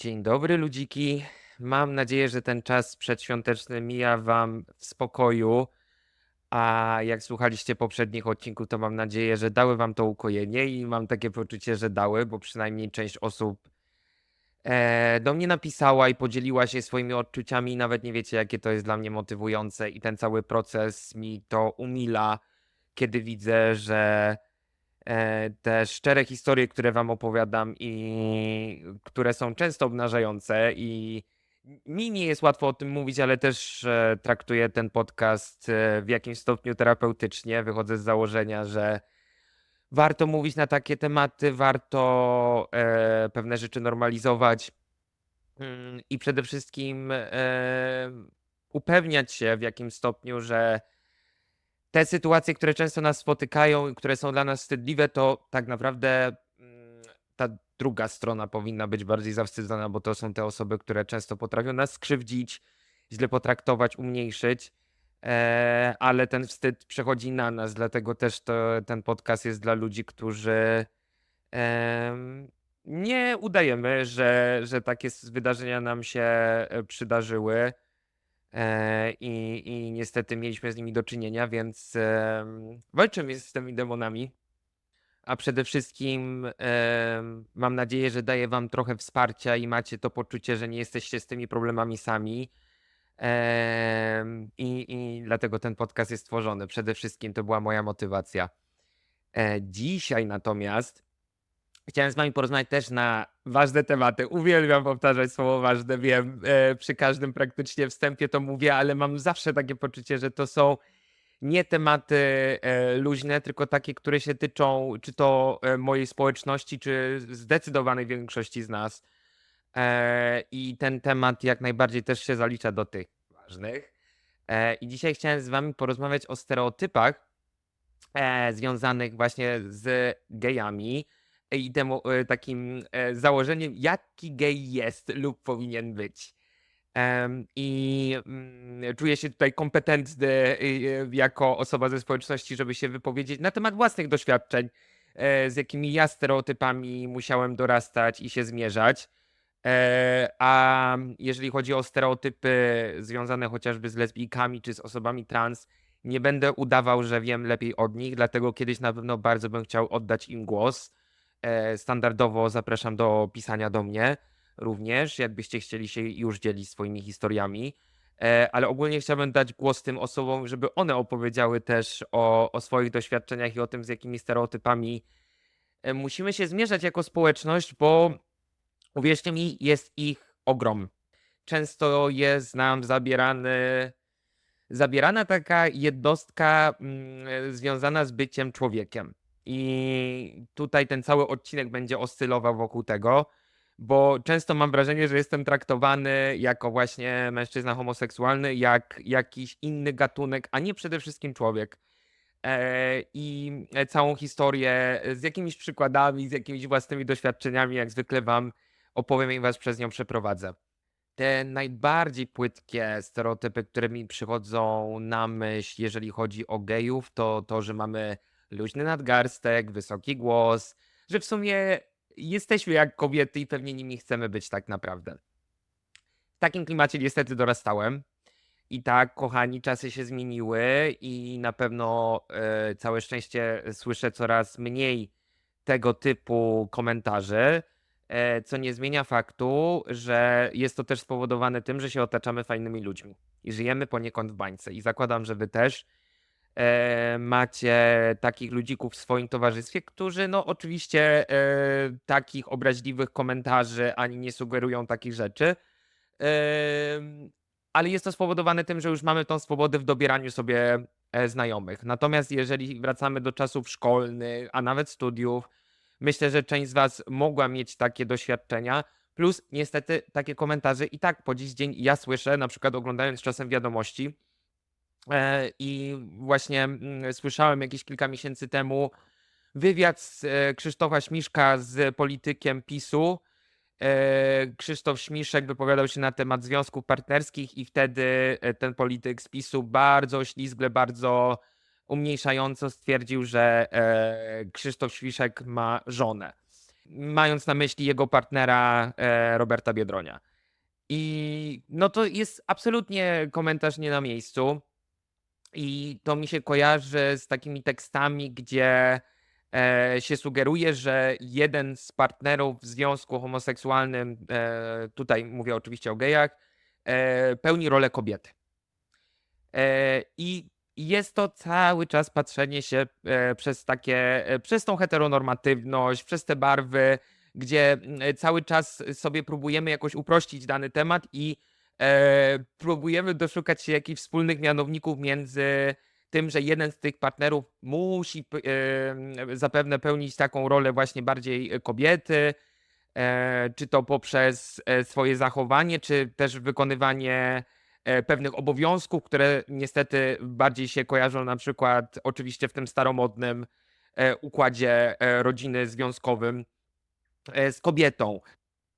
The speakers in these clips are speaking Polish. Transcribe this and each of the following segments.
Dzień dobry, ludziki. Mam nadzieję, że ten czas przedświąteczny mija Wam w spokoju. A jak słuchaliście poprzednich odcinków, to mam nadzieję, że dały Wam to ukojenie i mam takie poczucie, że dały, bo przynajmniej część osób e, do mnie napisała i podzieliła się swoimi odczuciami. Nawet nie wiecie, jakie to jest dla mnie motywujące, i ten cały proces mi to umila, kiedy widzę, że te szczere historie, które wam opowiadam i które są często obnażające i mi nie jest łatwo o tym mówić, ale też e, traktuję ten podcast e, w jakimś stopniu terapeutycznie. Wychodzę z założenia, że warto mówić na takie tematy, warto e, pewne rzeczy normalizować mm, i przede wszystkim e, upewniać się w jakim stopniu, że te sytuacje, które często nas spotykają i które są dla nas wstydliwe, to tak naprawdę mm, ta druga strona powinna być bardziej zawstydzona, bo to są te osoby, które często potrafią nas skrzywdzić, źle potraktować, umniejszyć, e, ale ten wstyd przechodzi na nas, dlatego też to, ten podcast jest dla ludzi, którzy nie udajemy, że, że takie wydarzenia nam się e, przydarzyły. E, I, I niestety mieliśmy z nimi do czynienia, więc walczymy z tymi demonami. A przede wszystkim mam nadzieję, że daję Wam trochę wsparcia i macie to poczucie, że nie jesteście z tymi problemami sami. I, I dlatego ten podcast jest stworzony. Przede wszystkim to była moja motywacja. E, dzisiaj natomiast chciałem z Wami porozmawiać też na ważne tematy. Uwielbiam powtarzać słowo ważne, wiem, e, przy każdym praktycznie wstępie to mówię, ale mam zawsze takie poczucie, że to są nie tematy e, luźne, tylko takie, które się tyczą czy to e, mojej społeczności, czy zdecydowanej większości z nas. I ten temat jak najbardziej też się zalicza do tych ważnych. I dzisiaj chciałem z Wami porozmawiać o stereotypach związanych właśnie z gejami i temu e, takim e, założeniem, jaki gej jest lub powinien być. I mm, czuję się tutaj kompetentny y, jako osoba ze społeczności, żeby się wypowiedzieć na temat własnych doświadczeń, e, z jakimi ja stereotypami musiałem dorastać i się zmierzać. E, A jeżeli chodzi o stereotypy związane chociażby z lesbijkami czy z osobami trans, nie będę udawał, że wiem lepiej od nich, dlatego kiedyś na pewno bardzo bym chciał oddać im głos. E, Standardowo zapraszam do pisania do mnie również, jakbyście chcieli się już dzielić swoimi historiami. E, Ale ogólnie chciałbym dać głos tym osobom, żeby one opowiedziały też o, o swoich doświadczeniach i o tym, z jakimi stereotypami e, musimy się zmierzać jako społeczność, bo uwierzcie mi, jest ich ogrom. Często jest nam zabierany, zabierana taka jednostka mm, związana z byciem człowiekiem. I tutaj ten cały odcinek będzie oscylował wokół tego bo często mam wrażenie, że jestem traktowany jako właśnie mężczyzna homoseksualny, jak jakiś inny gatunek, a nie przede wszystkim człowiek. E, I e, całą historię z jakimiś przykładami, z jakimiś własnymi doświadczeniami, jak zwykle Wam opowiem i Was przez nią przeprowadzę. Te najbardziej płytkie stereotypy, które mi przychodzą na myśl, jeżeli chodzi o gejów, to to, że mamy luźny nadgarstek, wysoki głos, że w sumie jesteśmy jak kobiety i pewnie nimi chcemy być tak naprawdę. W takim klimacie niestety dorastałem. I tak, kochani, czasy się zmieniły i na pewno e, całe szczęście słyszę coraz mniej tego typu komentarzy, e, co nie zmienia faktu, że jest to też spowodowane tym, że się otaczamy fajnymi ludźmi i żyjemy poniekąd w bańce. I zakładam, że wy też macie takich ludzików w swoim towarzystwie, którzy no oczywiście e, takich obraźliwych komentarzy ani nie sugerują takich rzeczy. Ale jest to spowodowane tym, że już mamy tą swobodę w dobieraniu sobie e, znajomych. Natomiast jeżeli wracamy do czasów szkolnych, a nawet studiów, myślę, że część z Was mogła mieć takie doświadczenia. Plus, niestety, takie komentarze i tak po dziś dzień ja słyszę, na przykład oglądając czasem wiadomości. E, I właśnie mm, słyszałem jakieś kilka miesięcy temu wywiad z e, Krzysztofa Śmiszka z politykiem PiSu. E, Krzysztof Śmiszek wypowiadał się na temat związków partnerskich i wtedy ten polityk z PiSu bardzo ślizgle, bardzo umniejszająco stwierdził, że Krzysztof Śmiszek ma żonę. mając na myśli jego partnera Roberta Biedronia. I no to jest absolutnie komentarz nie na miejscu. I to mi się kojarzy z takimi tekstami, gdzie e, się sugeruje, że jeden z partnerów w związku homoseksualnym, e, tutaj mówię oczywiście o gejach, e, pełni rolę kobiety. E, I jest to cały czas patrzenie się e, przez takie, e, przez tą heteronormatywność, przez te barwy, gdzie mm, cały czas sobie próbujemy jakoś uprościć dany temat i próbujemy doszukać się jakichś wspólnych mianowników między tym, że jeden z tych partnerów musi e, zapewne pełnić taką rolę właśnie bardziej kobiety, e, czy to poprzez e, swoje zachowanie, czy też wykonywanie e, pewnych obowiązków, które niestety bardziej się kojarzą na przykład oczywiście w tym staromodnym e, układzie e, rodziny związkowym e, z kobietą.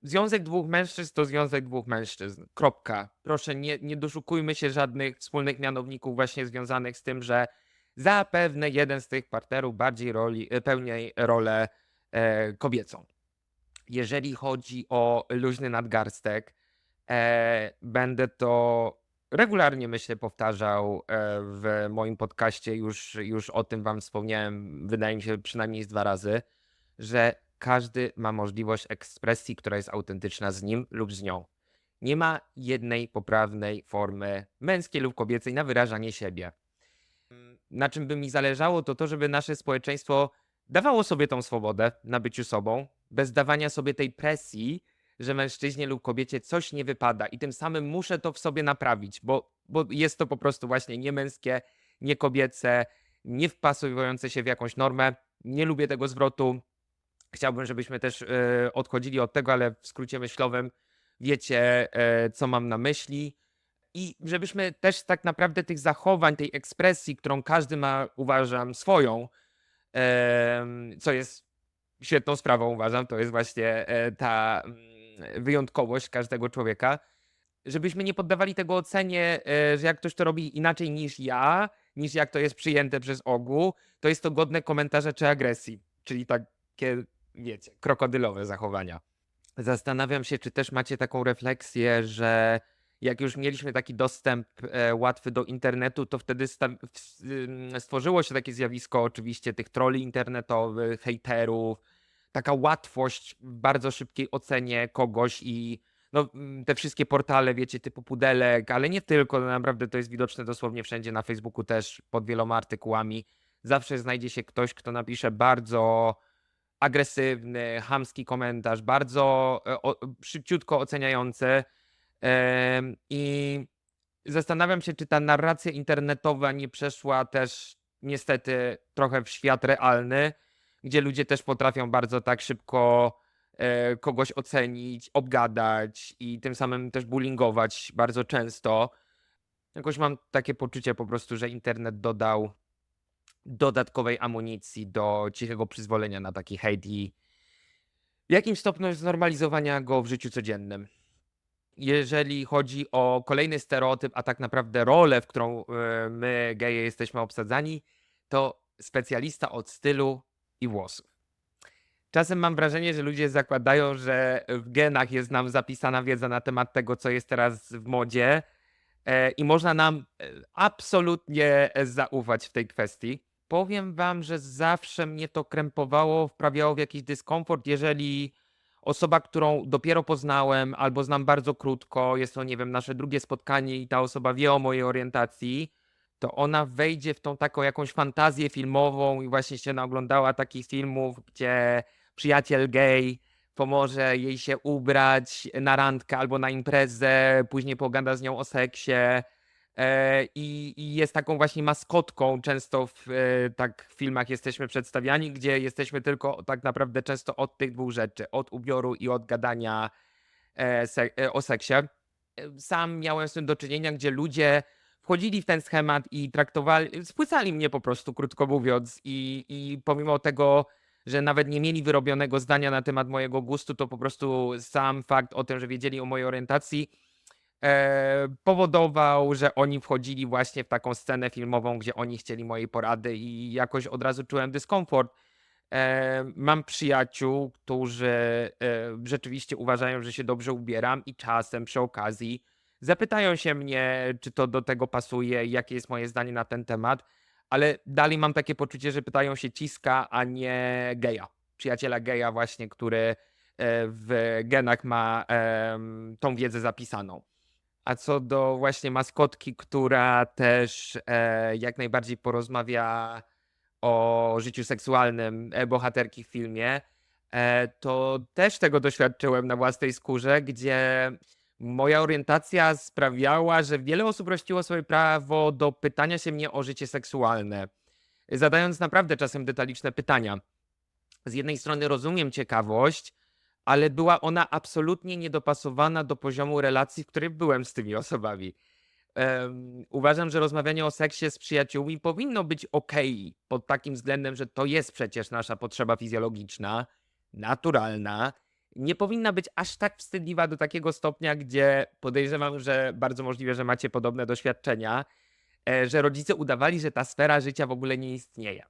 Związek dwóch mężczyzn to związek dwóch mężczyzn. Kropka. Proszę, nie, nie doszukujmy się żadnych wspólnych mianowników właśnie związanych z tym, że zapewne jeden z tych partnerów bardziej roli, e, pełni rolę e, kobiecą. Jeżeli chodzi o luźny nadgarstek, e, będę to regularnie, myślę, powtarzał e, w moim podcaście. Już, już o tym Wam wspomniałem, wydaje mi się, przynajmniej z dwa razy, że każdy ma możliwość ekspresji, która jest autentyczna z nim lub z nią. Nie ma jednej poprawnej formy męskiej lub kobiecej na wyrażanie siebie. Na czym by mi zależało, to to, żeby nasze społeczeństwo dawało sobie tą swobodę na byciu sobą, bez dawania sobie tej presji, że mężczyźnie lub kobiecie coś nie wypada i tym samym muszę to w sobie naprawić, bo, bo jest to po prostu właśnie niemęskie, nie kobiece, nie wpasowujące się w jakąś normę. Nie lubię tego zwrotu. Chciałbym, żebyśmy też e, odchodzili od tego, ale w skrócie myślowym wiecie, e, co mam na myśli. I żebyśmy też tak naprawdę tych zachowań, tej ekspresji, którą każdy ma, uważam, swoją, co jest świetną sprawą, uważam, to jest właśnie e, ta mm, wyjątkowość każdego człowieka, żebyśmy nie poddawali tego ocenie, że jak ktoś to robi inaczej niż ja, niż jak to jest przyjęte przez ogół, to jest to godne komentarza czy agresji, czyli takie, wiecie, krokodylowe zachowania. Zastanawiam się, czy też macie taką refleksję, że jak już mieliśmy taki dostęp e, łatwy do internetu, to wtedy stworzyło się takie zjawisko oczywiście tych troli internetowych, hejterów, taka łatwość w bardzo szybkiej ocenie kogoś i no, mm, te wszystkie portale, wiecie, typu Pudelek, ale nie tylko, no naprawdę to jest widoczne dosłownie wszędzie, na Facebooku też, pod wieloma artykułami. Zawsze znajdzie się ktoś, kto napisze bardzo agresywny, chamski komentarz, bardzo e, o, szybciutko oceniający. I zastanawiam się, czy ta narracja internetowa nie przeszła też niestety trochę w świat realny, gdzie ludzie też potrafią bardzo tak szybko e, kogoś ocenić, obgadać i tym samym też bullyingować bardzo często. Jakoś mam takie poczucie po prostu, że internet dodał dodatkowej amunicji do cichego przyzwolenia na taki hejt i w jakimś stopniu znormalizowania go w życiu codziennym. Jeżeli chodzi o kolejny stereotyp, a tak naprawdę rolę, w którą e, my, geje, jesteśmy obsadzani, to specjalista od stylu i włosów. Czasem mam wrażenie, że ludzie zakładają, że w genach jest nam zapisana wiedza na temat tego, co jest teraz w modzie, e, i można nam e, absolutnie zaufać w tej kwestii. Powiem wam, że zawsze mnie to krępowało, wprawiało w jakiś dyskomfort, jeżeli osoba, którą dopiero poznałem albo znam bardzo krótko, jest to, nie wiem, nasze drugie spotkanie i ta osoba wie o mojej orientacji, to ona wejdzie w tą taką jakąś fantazję filmową i właśnie się naoglądała takich filmów, gdzie przyjaciel gay pomoże jej się ubrać na randkę albo na imprezę, później pogada z nią o seksie i, i jest taką właśnie maskotką. Często w e, tak filmach jesteśmy przedstawiani, gdzie jesteśmy tylko tak naprawdę często od tych dwóch rzeczy, od ubioru i od gadania e, e, o seksie. E, Sam miałem z tym do czynienia, gdzie ludzie wchodzili w ten schemat i traktowali, spłycali mnie po prostu, krótko mówiąc, i, i pomimo tego, że nawet nie mieli wyrobionego zdania na temat mojego gustu, to po prostu sam fakt o tym, że wiedzieli o mojej orientacji, e, powodował, że oni wchodzili właśnie w taką scenę filmową, gdzie oni chcieli mojej porady i jakoś od razu czułem dyskomfort. E, mam przyjaciół, którzy e, rzeczywiście uważają, że się dobrze ubieram i czasem przy okazji zapytają się mnie, czy to do tego pasuje, jakie jest moje zdanie na ten temat, ale dalej mam takie poczucie, że pytają się ciska, a nie geja. Przyjaciela geja właśnie, który e, w genach ma tą wiedzę zapisaną. A co do właśnie maskotki, która też e, jak najbardziej porozmawia o życiu seksualnym e, bohaterki w filmie, e, to też tego doświadczyłem na własnej skórze, gdzie moja orientacja sprawiała, że wiele osób rościło sobie prawo do pytania się mnie o życie seksualne, zadając naprawdę czasem detaliczne pytania. Z jednej strony rozumiem ciekawość, ale była ona absolutnie niedopasowana do poziomu relacji, w której byłem z tymi osobami. Em, uważam, że rozmawianie o seksie z przyjaciółmi powinno być ok, pod takim względem, że to jest przecież nasza potrzeba fizjologiczna, naturalna. Nie powinna być aż tak wstydliwa do takiego stopnia, gdzie podejrzewam, że bardzo możliwe, że macie podobne doświadczenia, e, że rodzice udawali, że ta sfera życia w ogóle nie istnieje.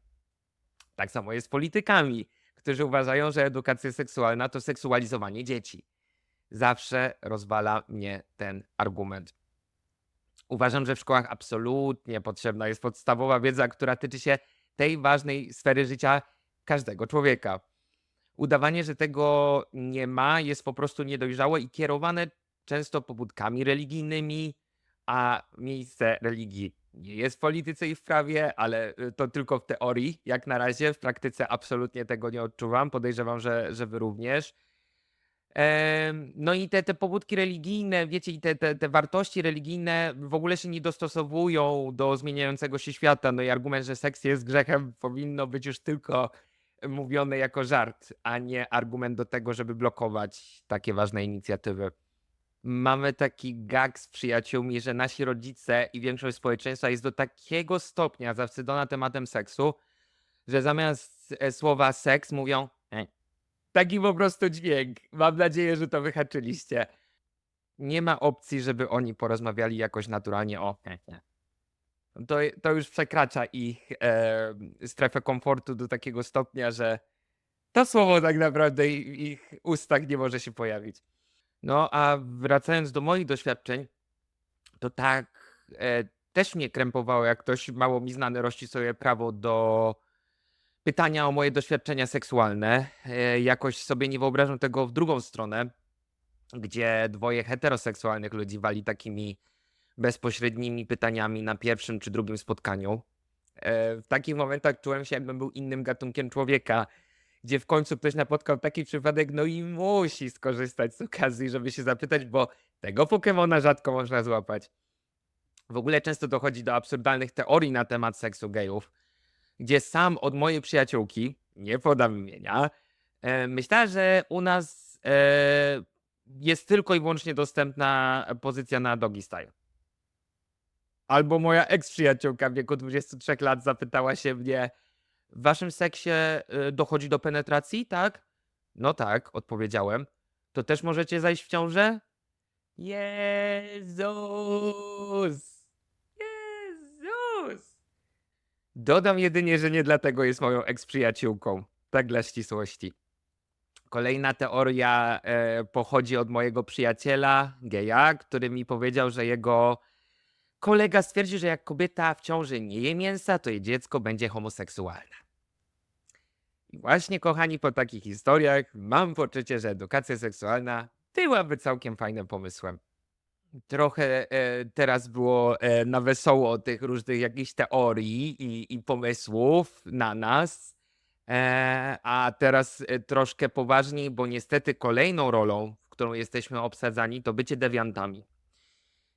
Tak samo jest z politykami, którzy uważają, że edukacja seksualna to seksualizowanie dzieci. Zawsze rozwala mnie ten argument. Uważam, że w szkołach absolutnie potrzebna jest podstawowa wiedza, która tyczy się tej ważnej sfery życia każdego człowieka. Udawanie, że tego nie ma, jest po prostu niedojrzałe i kierowane często pobudkami religijnymi, a miejsce religii nie jest w polityce i w prawie, ale y, to tylko w teorii, jak na razie. W praktyce absolutnie tego nie odczuwam. Podejrzewam, że, że wy również. No i te, te pobudki religijne, wiecie, i te, te, te wartości religijne w ogóle się nie dostosowują do zmieniającego się świata. No i argument, że seks jest grzechem, powinno być już tylko mówione jako żart, a nie argument do tego, żeby blokować takie ważne inicjatywy. Mamy taki gag z przyjaciółmi, że nasi rodzice i większość społeczeństwa jest do takiego stopnia zawstydzona tematem seksu, że zamiast e, słowa seks mówią "e". taki po prostu dźwięk. Mam nadzieję, że to wyhaczyliście. Nie ma opcji, żeby oni porozmawiali jakoś naturalnie o "e, e". To, to już przekracza ich e, strefę komfortu do takiego stopnia, że to słowo tak naprawdę w ich ustach nie może się pojawić. No, a wracając do moich doświadczeń, to tak e, też mnie krępowało, jak ktoś mało mi znany rości sobie prawo do pytania o moje doświadczenia seksualne. E, jakoś sobie nie wyobrażam tego w drugą stronę, gdzie dwoje heteroseksualnych ludzi wali takimi bezpośrednimi pytaniami na pierwszym czy drugim spotkaniu. E, w takich momentach czułem się, jakbym był innym gatunkiem człowieka, gdzie w końcu ktoś napotkał taki przypadek, no i musi skorzystać z okazji, żeby się zapytać, bo tego Pokemona rzadko można złapać. W ogóle często dochodzi do absurdalnych teorii na temat seksu gejów, gdzie sam od mojej przyjaciółki, nie podam imienia, e, myślała, że u nas e, jest tylko i wyłącznie dostępna pozycja na doggy style. Albo moja ex-przyjaciółka w wieku 23 lat zapytała się mnie, w waszym seksie y, dochodzi do penetracji, tak? No tak, odpowiedziałem. To też możecie zajść w ciążę? Jezus! Jezus! Dodam jedynie, że nie dlatego jest moją ex-przyjaciółką. Tak dla ścisłości. Kolejna teoria e, pochodzi od mojego przyjaciela, geja, który mi powiedział, że jego kolega stwierdził, że jak kobieta w ciąży nie je mięsa, to jej dziecko będzie homoseksualne. I właśnie, kochani, po takich historiach mam poczucie, że edukacja seksualna byłaby całkiem fajnym pomysłem. Trochę e, teraz było e, na wesoło tych różnych jakichś teorii i, i pomysłów na nas, e, a teraz e, troszkę poważniej, bo niestety kolejną rolą, w którą jesteśmy obsadzani, to bycie dewiantami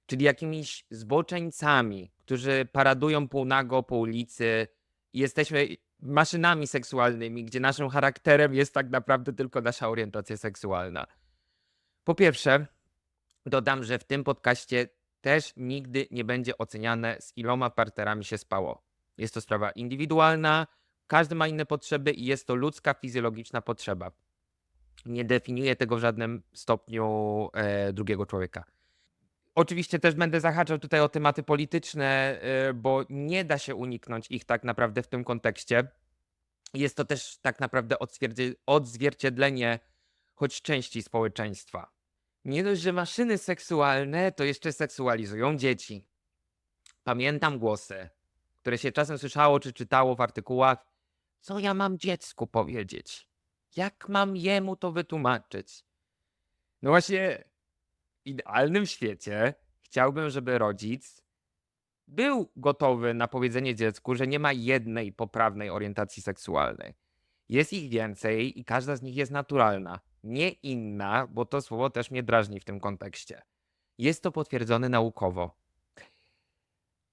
czyli jakimiś zboczeńcami, którzy paradują półnago po ulicy. Jesteśmy maszynami seksualnymi, gdzie naszym charakterem jest tak naprawdę tylko nasza orientacja seksualna. Po pierwsze, dodam, że w tym podcaście też nigdy nie będzie oceniane, z iloma partnerami się spało. Jest to sprawa indywidualna, każdy ma inne potrzeby i jest to ludzka, fizjologiczna potrzeba. Nie definiuje tego w żadnym stopniu e, drugiego człowieka. Oczywiście też będę zahaczał tutaj o tematy polityczne, y, bo nie da się uniknąć ich tak naprawdę w tym kontekście. Jest to też tak naprawdę odzwierciedlenie choć części społeczeństwa. Nie dość, że maszyny seksualne to jeszcze seksualizują dzieci. Pamiętam głosy, które się czasem słyszało czy czytało w artykułach. Co ja mam dziecku powiedzieć? Jak mam jemu to wytłumaczyć? No właśnie, idealnym świecie chciałbym, żeby rodzic był gotowy na powiedzenie dziecku, że nie ma jednej poprawnej orientacji seksualnej. Jest ich więcej i każda z nich jest naturalna. Nie inna, bo to słowo też mnie drażni w tym kontekście. Jest to potwierdzone naukowo.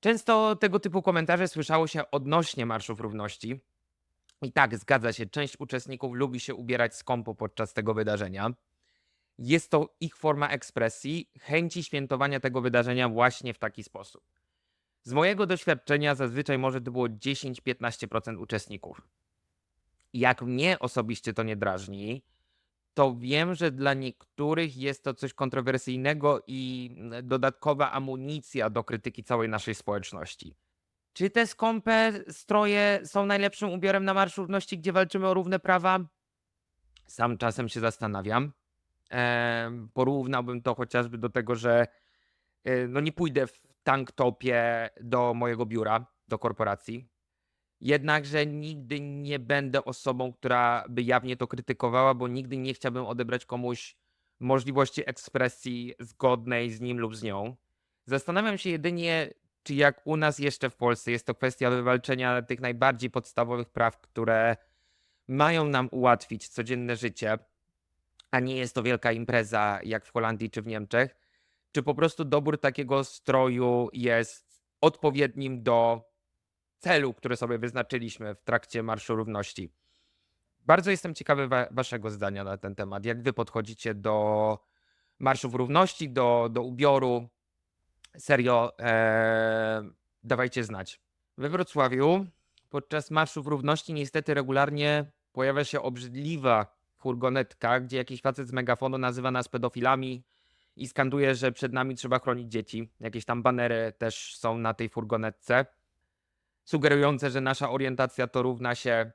Często tego typu komentarze słyszało się odnośnie Marszów Równości. I tak, zgadza się, część uczestników lubi się ubierać skąpo podczas tego wydarzenia. Jest to ich forma ekspresji, chęci świętowania tego wydarzenia właśnie w taki sposób. Z mojego doświadczenia zazwyczaj może to było 10-15% uczestników. Jak mnie osobiście to nie drażni, to wiem, że dla niektórych jest to coś kontrowersyjnego i mm, dodatkowa amunicja do krytyki całej naszej społeczności. Czy te skąpe stroje są najlepszym ubiorem na Marsz Równości, gdzie walczymy o równe prawa? Sam czasem się zastanawiam. Porównałbym to chociażby do tego, że e, no nie pójdę w tanktopie do mojego biura, do korporacji. Jednakże nigdy nie będę osobą, która by jawnie to krytykowała, bo nigdy nie chciałbym odebrać komuś możliwości ekspresji zgodnej z nim lub z nią. Zastanawiam się jedynie, czy jak u nas jeszcze w Polsce jest to kwestia wywalczenia tych najbardziej podstawowych praw, które mają nam ułatwić codzienne życie, a nie jest to wielka impreza jak w Holandii czy w Niemczech, czy po prostu dobór takiego stroju jest odpowiednim do celu, który sobie wyznaczyliśmy w trakcie Marszu Równości. Bardzo jestem ciekawy wa- waszego zdania na ten temat. Jak wy podchodzicie do Marszów Równości, do, do ubioru? Serio, e, dawajcie znać. We Wrocławiu podczas Marszów Równości niestety regularnie pojawia się obrzydliwa furgonetka, gdzie jakiś facet z megafonu nazywa nas pedofilami i skanduje, że przed nami trzeba chronić dzieci. Jakieś tam banery też są na tej furgonetce sugerujące, że nasza orientacja to równa się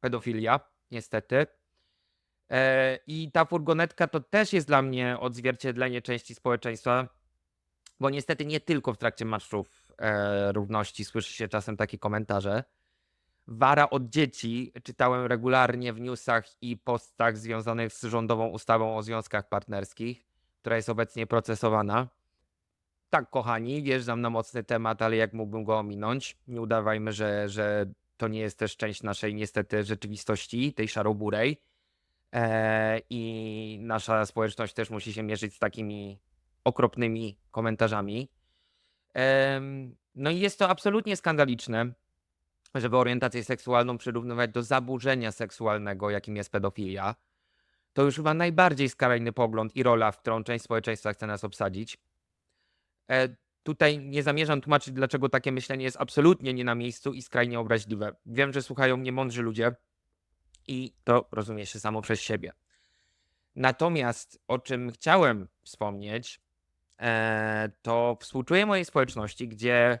pedofilia, niestety. E, I ta furgonetka to też jest dla mnie odzwierciedlenie części społeczeństwa, bo niestety nie tylko w trakcie marszów e, równości słyszy się czasem takie komentarze. Wara od dzieci czytałem regularnie w newsach i postach związanych z rządową ustawą o związkach partnerskich, która jest obecnie procesowana. Tak, kochani, wjeżdżam na mocny temat, ale jak mógłbym go ominąć? Nie udawajmy, że, że to nie jest też część naszej niestety rzeczywistości, tej szaroburej. E, I nasza społeczność też musi się mierzyć z takimi okropnymi komentarzami. Em, No i jest to absolutnie skandaliczne, żeby orientację seksualną przyrównywać do zaburzenia seksualnego, jakim jest pedofilia. To już chyba najbardziej skrajny pogląd i rola, w którą część społeczeństwa chce nas obsadzić. E, Tutaj nie zamierzam tłumaczyć, dlaczego takie myślenie jest absolutnie nie na miejscu i skrajnie obraźliwe. Wiem, że słuchają mnie mądrzy ludzie i to rozumie się samo przez siebie. Natomiast o czym chciałem wspomnieć, e, to współczuję mojej społeczności, gdzie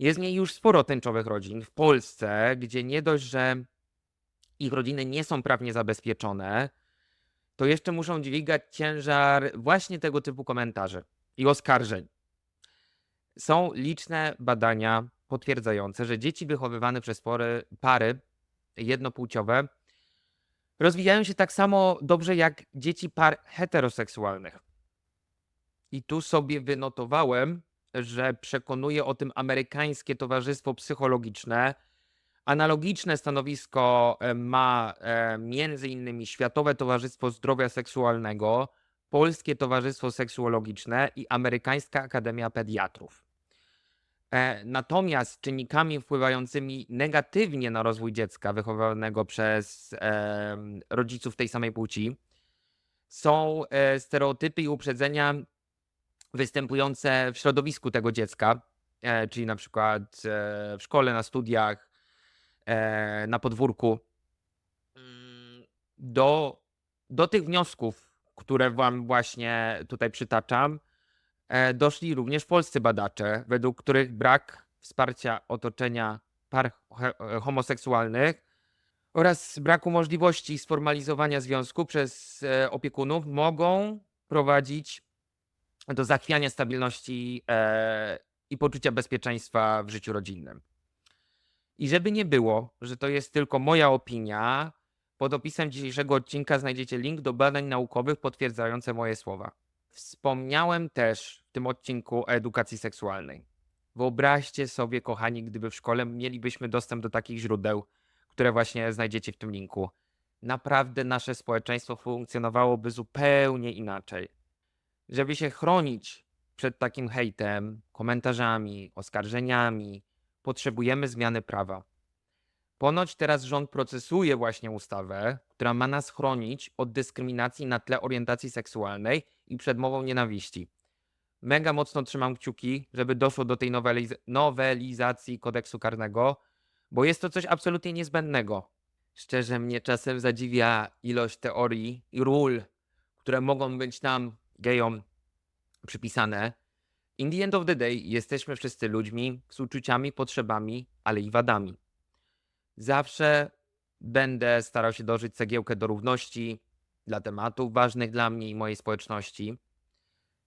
jest w niej już sporo tęczowych rodzin w Polsce, gdzie nie dość, że ich rodziny nie są prawnie zabezpieczone, to jeszcze muszą dźwigać ciężar właśnie tego typu komentarzy i oskarżeń. Są liczne badania potwierdzające, że dzieci wychowywane przez pory, pary jednopłciowe rozwijają się tak samo dobrze jak dzieci par heteroseksualnych. I tu sobie wynotowałem, że przekonuje o tym amerykańskie towarzystwo psychologiczne. Analogiczne stanowisko e, ma e, między innymi Światowe Towarzystwo Zdrowia Seksualnego, Polskie Towarzystwo Seksuologiczne i Amerykańska Akademia Pediatrów. E, Natomiast czynnikami wpływającymi negatywnie na rozwój dziecka wychowywanego przez rodziców tej samej płci są stereotypy i uprzedzenia występujące w środowisku tego dziecka, e, czyli na przykład e, w szkole, na studiach, e, na podwórku. Mm, Do, do tych wniosków, które Wam właśnie tutaj przytaczam, doszli również polscy badacze, według których brak wsparcia otoczenia par homoseksualnych oraz braku możliwości sformalizowania związku przez opiekunów mogą prowadzić do zachwiania stabilności e, i poczucia bezpieczeństwa w życiu rodzinnym. I żeby nie było, że to jest tylko moja opinia, pod opisem dzisiejszego odcinka znajdziecie link do badań naukowych potwierdzające moje słowa. Wspomniałem też w tym odcinku o edukacji seksualnej. Wyobraźcie sobie, kochani, gdyby w szkole mielibyśmy dostęp do takich źródeł, które właśnie znajdziecie w tym linku. Naprawdę nasze społeczeństwo funkcjonowałoby zupełnie inaczej. Żeby się chronić przed takim hejtem, komentarzami, oskarżeniami, potrzebujemy zmiany prawa. Ponoć teraz rząd procesuje właśnie ustawę, która ma nas chronić od dyskryminacji na tle orientacji seksualnej i przed mową nienawiści. Mega mocno trzymam kciuki, żeby doszło do tej noweliz- nowelizacji kodeksu karnego, bo jest to coś absolutnie niezbędnego. Szczerze mnie czasem zadziwia ilość teorii i ról, które mogą być nam, gejom, przypisane. In the end of the day jesteśmy wszyscy ludźmi z uczuciami, potrzebami, ale i wadami. Zawsze będę starał się dożyć cegiełkę do równości dla tematów ważnych dla mnie i mojej społeczności.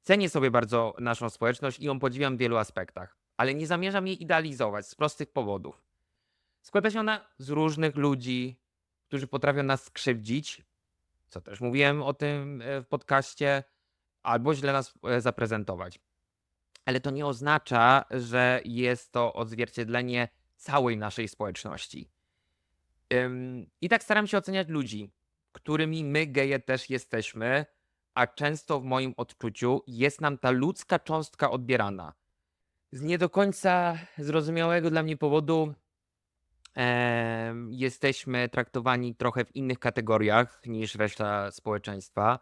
Cenię sobie bardzo naszą społeczność i ją podziwiam w wielu aspektach, ale nie zamierzam jej idealizować z prostych powodów. Składa się ona z różnych ludzi, którzy potrafią nas skrzywdzić, co też mówiłem o tym e, w podcaście, albo źle nas e, zaprezentować. Ale to nie oznacza, że jest to odzwierciedlenie całej naszej społeczności. I tak staram się oceniać ludzi, którymi my geje też jesteśmy, a często w moim odczuciu jest nam ta ludzka cząstka odbierana. Z nie do końca zrozumiałego dla mnie powodu em, jesteśmy traktowani trochę w innych kategoriach niż reszta społeczeństwa.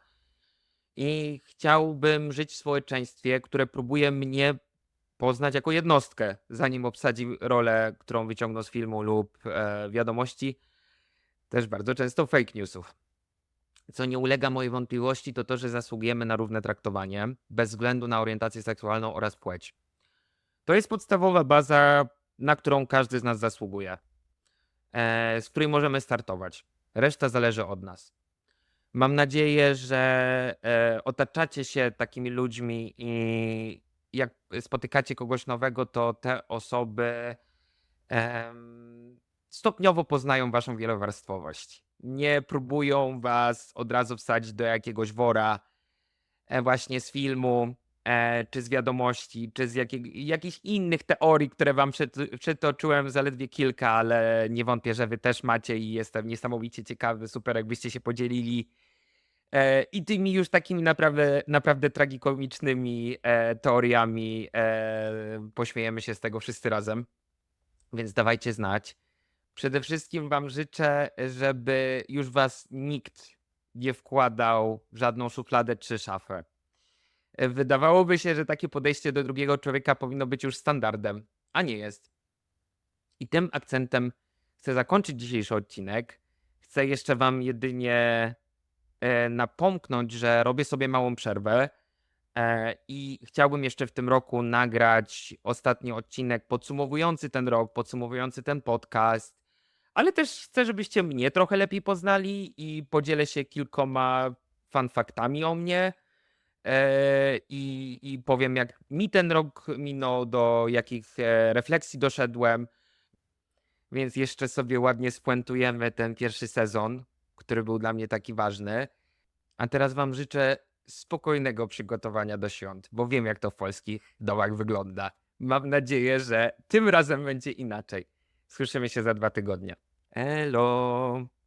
I chciałbym żyć w społeczeństwie, które próbuje mnie poznać jako jednostkę, zanim obsadzi rolę, którą wyciągnął z filmu lub e, wiadomości, też bardzo często fake newsów. Co nie ulega mojej wątpliwości, to to, że zasługujemy na równe traktowanie, bez względu na orientację seksualną oraz płeć. To jest podstawowa baza, na którą każdy z nas zasługuje, e, z której możemy startować. Reszta zależy od nas. Mam nadzieję, że e, otaczacie się takimi ludźmi i jak spotykacie kogoś nowego, to te osoby stopniowo poznają waszą wielowarstwowość. Nie próbują was od razu wsadzić do jakiegoś wora e, właśnie z filmu, czy z wiadomości, czy z jakiej, jakichś innych teorii, które wam przyt- przytoczyłem zaledwie kilka, ale nie wątpię, że wy też macie i jestem niesamowicie ciekawy, super jakbyście się podzielili e, i tymi już takimi naprawdę, naprawdę tragikomicznymi e, teoriami e, pośmiejemy się z tego wszyscy razem, więc dawajcie znać. Przede wszystkim wam życzę, żeby już was nikt nie wkładał w żadną szufladę czy szafę. Wydawałoby się, że takie podejście do drugiego człowieka powinno być już standardem, a nie jest. I tym akcentem chcę zakończyć dzisiejszy odcinek. Chcę jeszcze wam jedynie e, napomknąć, że robię sobie małą przerwę e, i chciałbym jeszcze w tym roku nagrać ostatni odcinek podsumowujący ten rok, podsumowujący ten podcast, ale też chcę, żebyście mnie trochę lepiej poznali i podzielę się kilkoma fun faktami o mnie. E, i, i powiem, jak mi ten rok minął, do jakich e, refleksji doszedłem. Więc jeszcze sobie ładnie spuentujemy ten pierwszy sezon, który był dla mnie taki ważny. A teraz Wam życzę spokojnego przygotowania do świąt, bo wiem, jak to w polskich dołach wygląda. Mam nadzieję, że tym razem będzie inaczej. Słyszymy się za dwa tygodnie. Elo!